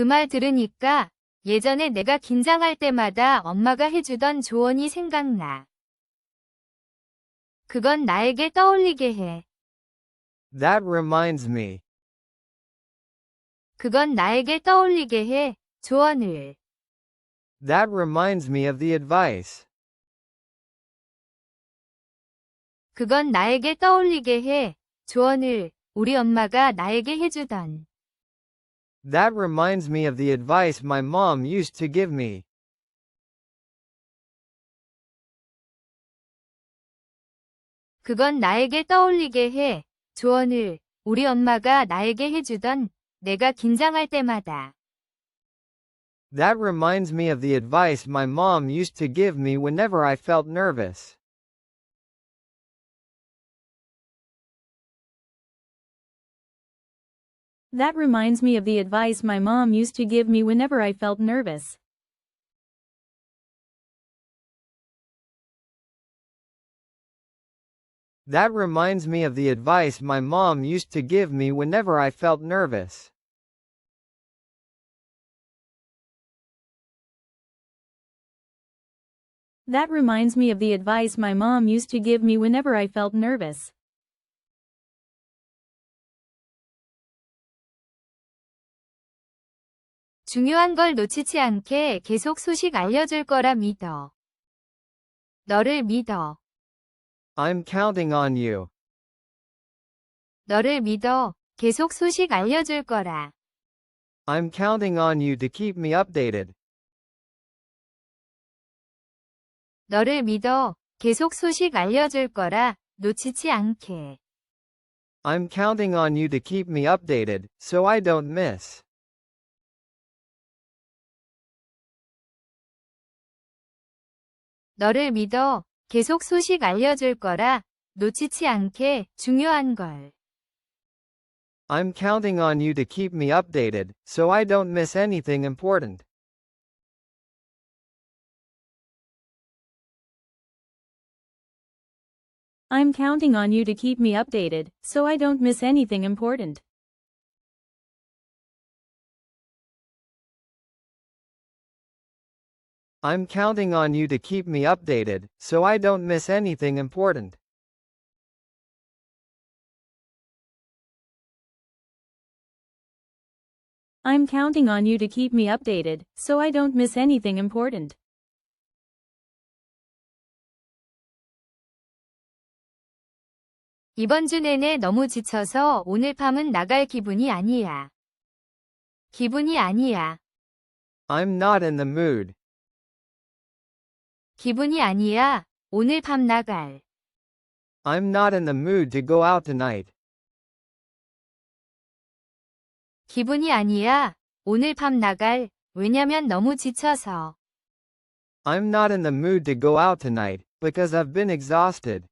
그 말 들으니까 예전에 내가 긴장할 때마다 엄마가 해주던 조언이 생각나. 그건 나에게 떠올리게 해. That reminds me. 그건 나에게 떠올리게 해. 조언을. That reminds me of the advice. 그건 나에게 떠올리게 해. 조언을 우리 엄마가 나에게 해주던. That reminds me of the advice my mom used to give me. 그건 나에게 떠올리게 해. 조언을 우리 엄마가 나에게 해주던 내가 긴장할 때마다. That reminds me of the advice my mom used to give me whenever I felt nervous. That reminds me of the advice my mom used to give me whenever I felt nervous. That reminds me of the advice my mom used to give me whenever I felt nervous. That reminds me of the advice my mom used to give me whenever I felt nervous. 중요한 걸 놓치지 않게 계속 소식 알려줄 거라 믿어. 너를 믿어. I'm counting on you. 너를 믿어. 계속 소식 알려줄 거라. I'm counting on you to keep me updated. 너를 믿어. 계속 소식 알려줄 거라. 놓치지 않게. I'm counting on you to keep me updated, so I don't miss. 너를 믿어. 계속 소식 알려줄 거라. 놓치지 않게. 중요한 걸. I'm counting on you to keep me updated, so I don't miss anything important. I'm counting on you to keep me updated, so I don't miss anything important. I'm counting on you to keep me updated, so I don't miss anything important. I'm counting on you to keep me updated, so I don't miss anything important. 이번 주 내내 너무 지쳐서 오늘 밤은 나갈 기분이 아니야. 기분이 아니야. I'm not in the mood. 기분이 아니야. 오늘 밤 나갈. I'm not in the mood to go out tonight. 기분이 아니야. 오늘 밤 나갈. 왜냐면 너무 지쳐서. I'm not in the mood to go out tonight, because I've been exhausted.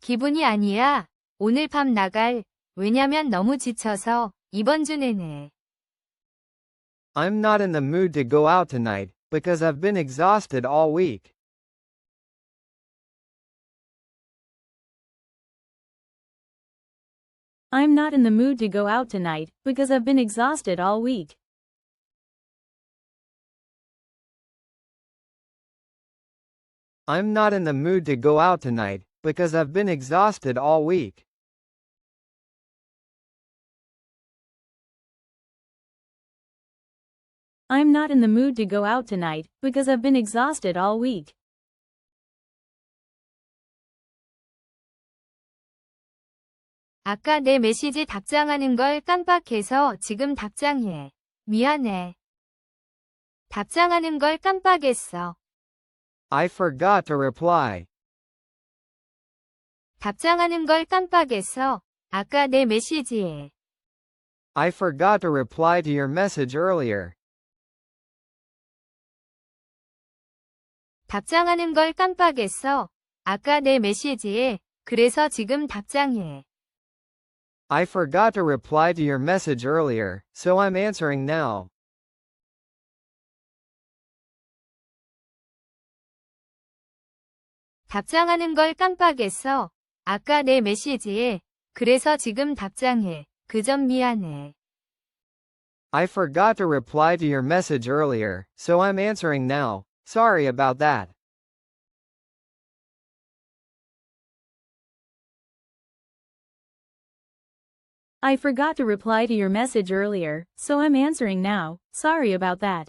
기분이 아니야. 오늘 밤 나갈. 왜냐면 너무 지쳐서. 이번 주 내내. I'm not in the mood to go out tonight, because I've been exhausted all week. I'm not in the mood to go out tonight, because I've been exhausted all week. I'm not in the mood to go out tonight, because I've been exhausted all week. I'm not in the mood to go out tonight, because I've been exhausted all week. 아까 내 메시지 답장하는 걸 깜빡해서 지금 답장해. 미안해. 답장하는 걸 깜빡했어. I forgot to reply. 답장하는 걸 깜빡했어. 아까 내 메시지에. I forgot to reply to your message earlier. 답장하는 걸 깜빡했어. 아까 내 메시지에. 그래서 지금 답장해. I forgot to reply to your message earlier, so I'm answering now. 답장하는 걸 깜빡했어. 아까 내 메시지에. 그래서 지금 답장해. 그 점 미안해. I forgot to reply to your message earlier, so I'm answering now. Sorry about that. I forgot to reply to your message earlier, so I'm answering now. Sorry about that.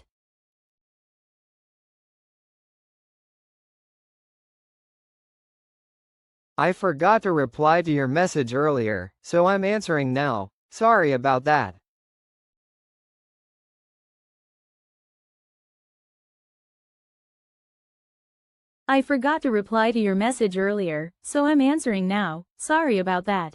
I forgot to reply to your message earlier, so I'm answering now. Sorry about that. I forgot to reply to your message earlier, so I'm answering now. Sorry about that.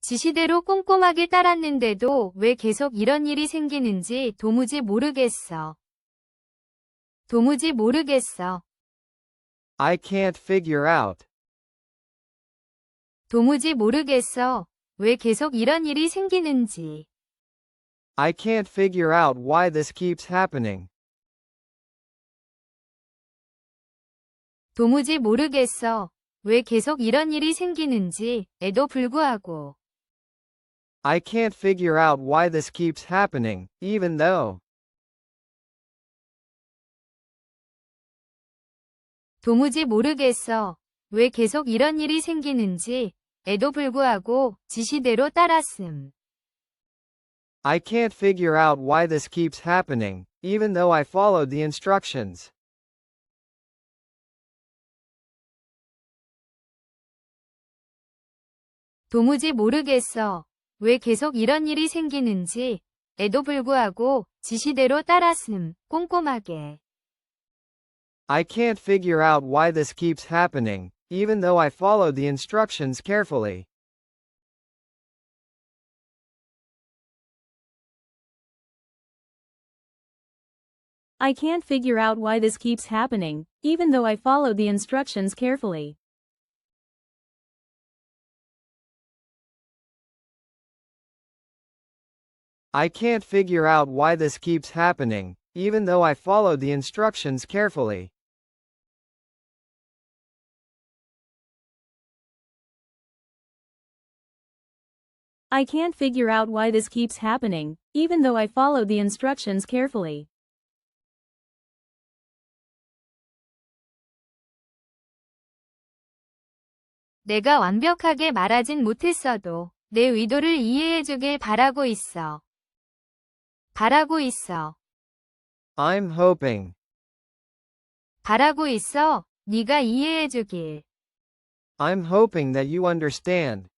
지시대로 꼼꼼하게 따랐는데도 왜 계속 이런 일이 생기는지 도무지 모르겠어. 도무지 모르겠어. I can't figure out. 도무지 모르겠어. 왜 계속 이런 일이 생기는지. I can't figure out why this keeps happening. 도무지 모르겠어. 왜 계속 이런 일이 생기는지 에도 불구하고. I can't figure out why this keeps happening, even though. 도무지 모르겠어. 왜 계속 이런 일이 생기는지 에도 불구하고 지시대로 따랐음. I can't figure out why this keeps happening, even though I followed the instructions. 도무지 모르겠어. 왜 계속 이런 일이 생기는지 에도 불구하고 지시대로 따랐음. 꼼꼼하게. I can't figure out why this keeps happening, even though I followed the instructions carefully. I can't figure out why this keeps happening, even though I followed the instructions carefully. I can't figure out why this keeps happening, even though I followed the instructions carefully. I can't figure out why this keeps happening, even though I followed the instructions carefully. 내가 완벽하게 말하진 못했어도 내 의도를 이해해주길 바라고 있어. 바라고 있어. I'm hoping. 바라고 있어. 네가 이해해주길. I'm hoping that you understand.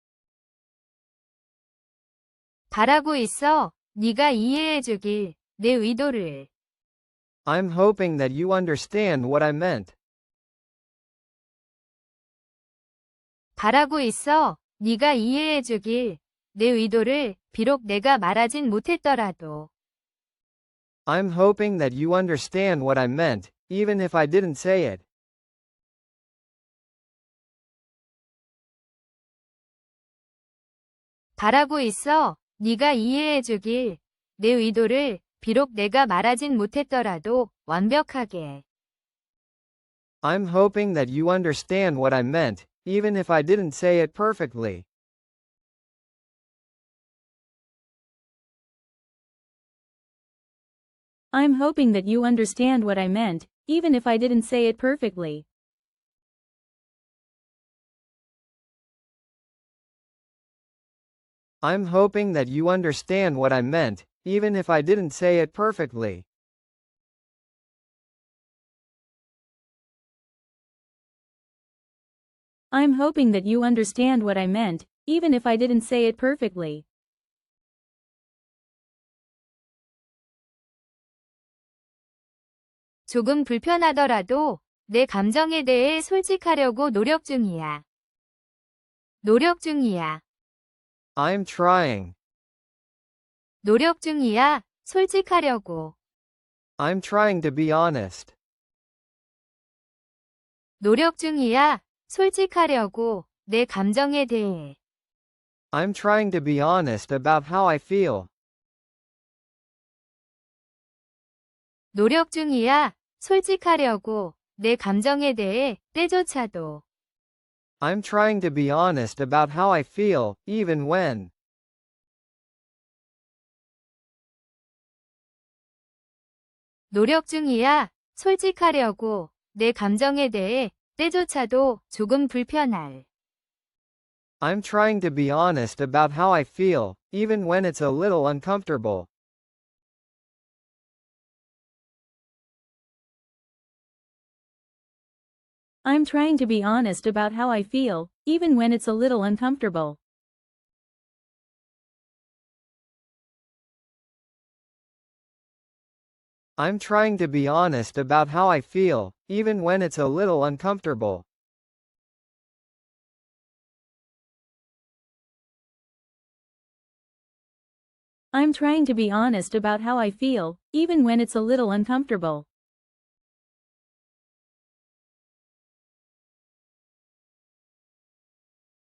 바라고 있어. 네가 이해해주길. 내 의도를. I'm hoping that you understand what I meant. 바라고 있어. 네가 이해해주길. 내 의도를 비록 내가 말하진 못했더라도. I'm hoping that you understand what I meant, even if I didn't say it. 바라고 있어. 네가 이해해주길. 내 의도를 비록 내가 말하진 못했더라도 완벽하게. I'm hoping that you understand what I meant, even if I didn't say it perfectly. I'm hoping that you understand what I meant, even if I didn't say it perfectly. I'm hoping that you understand what I meant, even if I didn't say it perfectly. I'm hoping that you understand what I meant, even if I didn't say it perfectly. 조금 불편하더라도 내 감정에 대해 솔직하려고 노력 중이야. 노력 중이야. I'm trying. 노력 중이야. 솔직하려고. I'm trying to be honest. 노력 중이야. 솔직하려고. 내 감정에 대해. I'm trying to be honest about how I feel. 노력 중이야. 솔직하려고. 내 감정에 대해 때조차도 I'm trying to be honest about how I feel, even when. 노력 중이야. 솔직하려고 내 감정에 대해 때조차도 조금 불편할. I'm trying to be honest about how I feel, even when it's a little uncomfortable. I'm trying to be honest about how I feel, even when it's a little uncomfortable. I'm trying to be honest about how I feel, even when it's a little uncomfortable. I'm trying to be honest about how I feel, even when it's a little uncomfortable.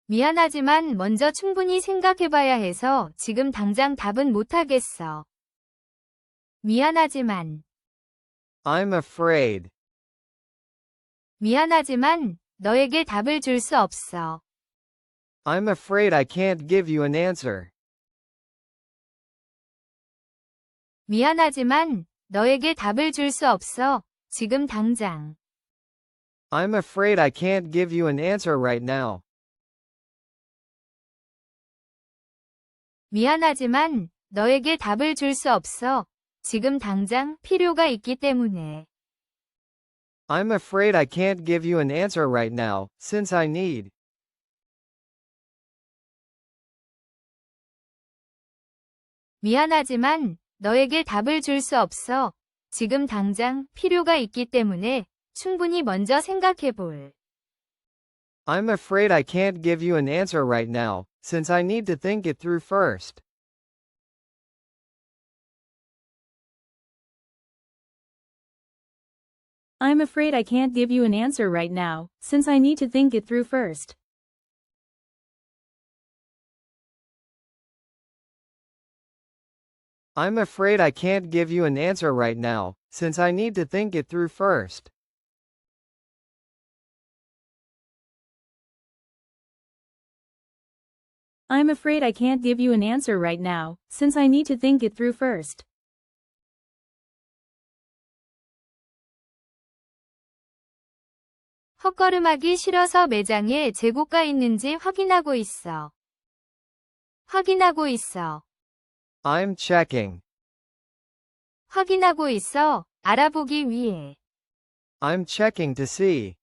미안하지만 먼저 충분히 생각해봐야 해서 지금 당장 답은 못하겠어. 미안하지만, I'm afraid. 미안하지만 너에게 답을 줄 수 없어. I'm afraid I can't give you an answer. 미안하지만 너에게 답을 줄 수 없어. 지금 당장. I'm afraid I can't give you an answer right now. 미안하지만 너에게 답을 줄 수 없어. 지금 당장 필요가 있기 때문에. I'm afraid I can't give you an answer right now, since I need. 미안하지만 너에게 답을 줄 수 없어. 지금 당장 필요가 있기 때문에 충분히 먼저 생각해 볼. I'm afraid I can't give you an answer right now, since I need to think it through first. I'm afraid I can't give you an answer right now, since I need to think it through first. I'm afraid I can't give you an answer right now, since I need to think it through first. I'm afraid I can't give you an answer right now, since I need to think it through first. 헛걸음하기 싫어서 매장에 재고가 있는지 확인하고 있어. 확인하고 있어. I'm checking. 확인하고 있어. 알아보기 위해. I'm checking to see.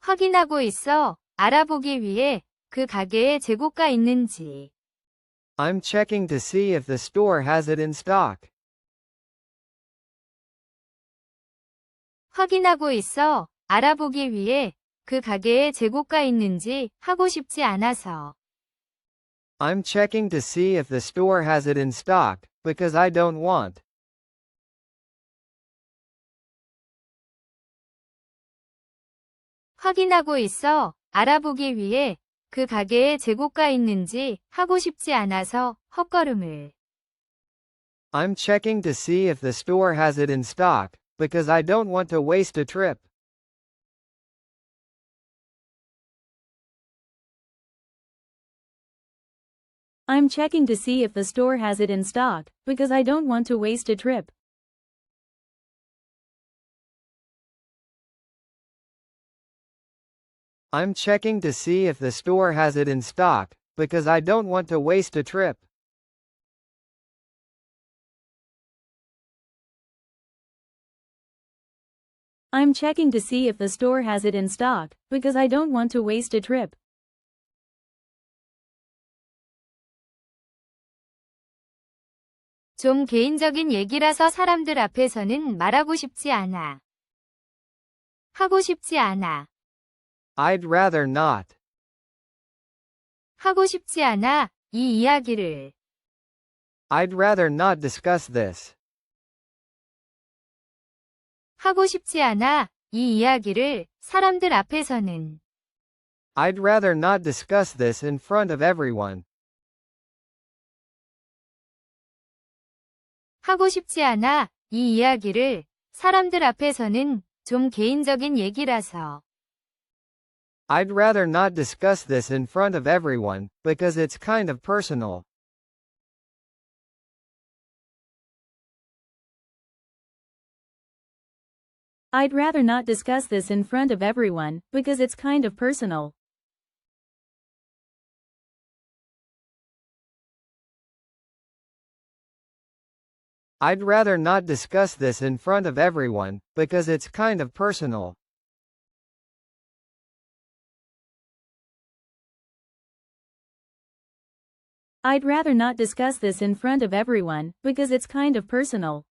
확인하고 있어. 알아보기 위해 그 가게에 재고가 있는지. I'm checking to see if the store has it in stock. 확인하고 있어. 알아보기 위해 그 가게에 재고가 있는지 하고 싶지 않아서. I'm checking to see if the store has it in stock, because I don't want. 확인하고 있어. 알아보기 위해 그 가게에 재고가 있는지 하고 싶지 않아서 헛걸음을. I'm checking to see if the store has it in stock, because I don't want to waste a trip. I'm checking to see if the store has it in stock, because I don't want to waste a trip. I'm checking to see if the store has it in stock, because I don't want to waste a trip. I'm checking to see if the store has it in stock, because I don't want to waste a trip. 좀 개인적인 얘기라서 사람들 앞에서는 말하고 싶지 않아. 하고 싶지 않아. I'd rather not. 하고 싶지 않아. 이 이야기를. I'd rather not discuss this. 하고 싶지 않아. 이 이야기를 사람들 앞에서는. I'd rather not discuss this in front of everyone. 하고 싶지 않아. 이 이야기를 사람들 앞에서는 좀 개인적인 얘기라서. I'd rather not discuss this in front of everyone, because it's kind of personal. I'd rather not discuss this in front of everyone, because it's kind of personal. I'd rather not discuss this in front of everyone, because it's kind of personal. I'd rather not discuss this in front of everyone, because it's kind of personal.